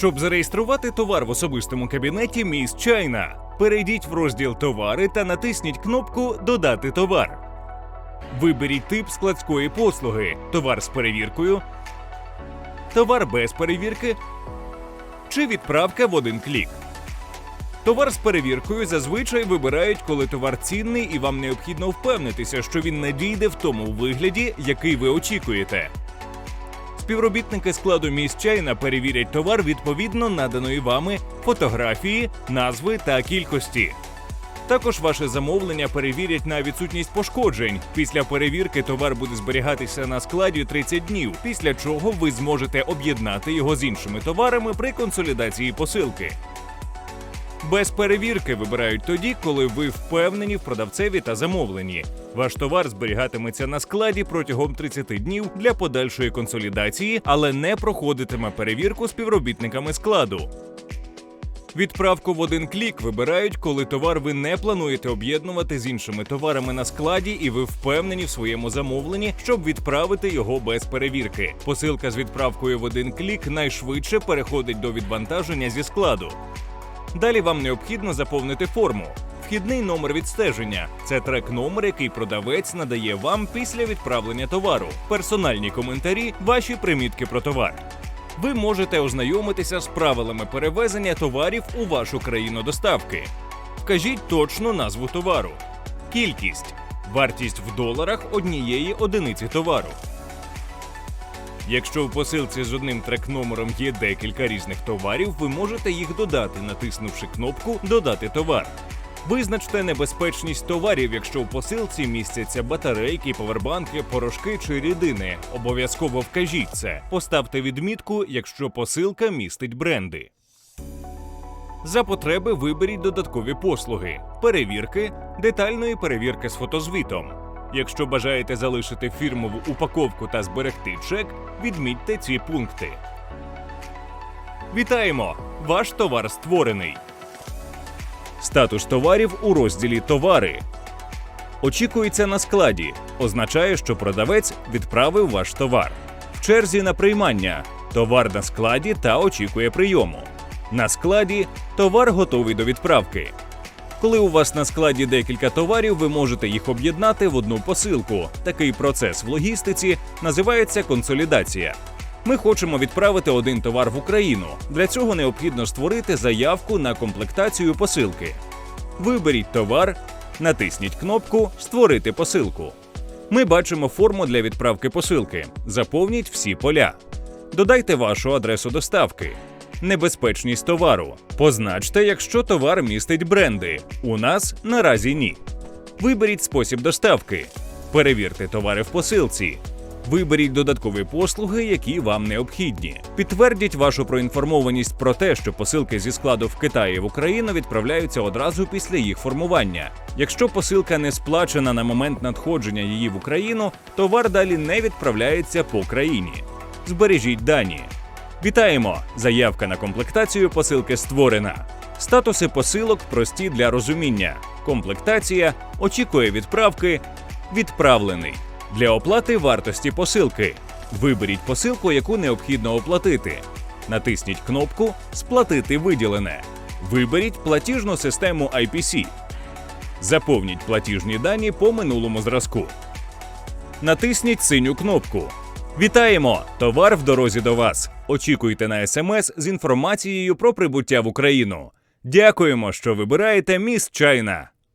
Щоб зареєструвати товар в особистому кабінеті Міс Чайна, перейдіть в розділ Товари та натисніть кнопку Додати товар. Виберіть тип складської послуги, товар з перевіркою, товар без перевірки чи відправка в один клік. Товар з перевіркою зазвичай вибирають, коли товар цінний і вам необхідно впевнитися, що він надійде в тому вигляді, який ви очікуєте. Співробітники складу міс Чайна перевірять товар відповідно наданої вами фотографії, назви та кількості. Також ваше замовлення перевірять на відсутність пошкоджень. Після перевірки товар буде зберігатися на складі 30 днів, після чого ви зможете об'єднати його з іншими товарами при консолідації посилки. Без перевірки вибирають тоді, коли ви впевнені в продавцеві та замовленні. Ваш товар зберігатиметься на складі протягом 30 днів для подальшої консолідації, але не проходитиме перевірку співробітниками складу. Відправку в один клік вибирають, коли товар ви не плануєте об'єднувати з іншими товарами на складі, і ви впевнені в своєму замовленні, щоб відправити його без перевірки. Посилка з відправкою в один клік найшвидше переходить до відвантаження зі складу. Далі вам необхідно заповнити форму. Вхідний номер відстеження це трек-номер, який продавець надає вам після відправлення товару. Персональні коментарі, ваші примітки про товар. Ви можете ознайомитися з правилами перевезення товарів у вашу країну доставки. Вкажіть точну назву товару, кількість, вартість в доларах однієї одиниці товару. Якщо в посилці з одним трек-номером є декілька різних товарів, ви можете їх додати, натиснувши кнопку Додати товар. Визначте небезпечність товарів, якщо в посилці містяться батарейки, повербанки, порошки чи рідини. Обов'язково вкажіть це. Поставте відмітку, якщо посилка містить бренди. За потреби виберіть додаткові послуги, перевірки, детальної перевірки з фотозвітом. Якщо бажаєте залишити фірмову упаковку та зберегти чек, відмітьте ці пункти. Вітаємо! Ваш товар створений. Статус товарів у розділі Товари. Очікується на складі. Означає, що продавець відправив ваш товар. В черзі на приймання. Товар на складі та очікує прийому. На складі товар готовий до відправки. Коли у вас на складі декілька товарів, ви можете їх об'єднати в одну посилку. Такий процес в логістиці називається консолідація. Ми хочемо відправити один товар в Україну. Для цього необхідно створити заявку на комплектацію посилки. Виберіть товар, натисніть кнопку Створити посилку. Ми бачимо форму для відправки посилки. Заповніть всі поля. Додайте вашу адресу доставки. Небезпечність товару. Позначте, якщо товар містить бренди. У нас наразі ні. Виберіть спосіб доставки. Перевірте товари в посилці. Виберіть додаткові послуги, які вам необхідні. Підтвердіть вашу проінформованість про те, що посилки зі складу в Китаї в Україну відправляються одразу після їх формування. Якщо посилка не сплачена на момент надходження її в Україну, товар далі не відправляється по країні. Збережіть дані. Вітаємо! Заявка на комплектацію посилки створена. Статуси посилок прості для розуміння. Комплектація очікує відправки. Відправлений. Для оплати вартості посилки. Виберіть посилку, яку необхідно оплатити. Натисніть кнопку Сплатити виділене. Виберіть платіжну систему IPC. Заповніть платіжні дані по минулому зразку. Натисніть синю кнопку. Вітаємо! Товар в дорозі до вас. Очікуйте на смс з інформацією про прибуття в Україну. Дякуємо, що вибираєте міст Чайна.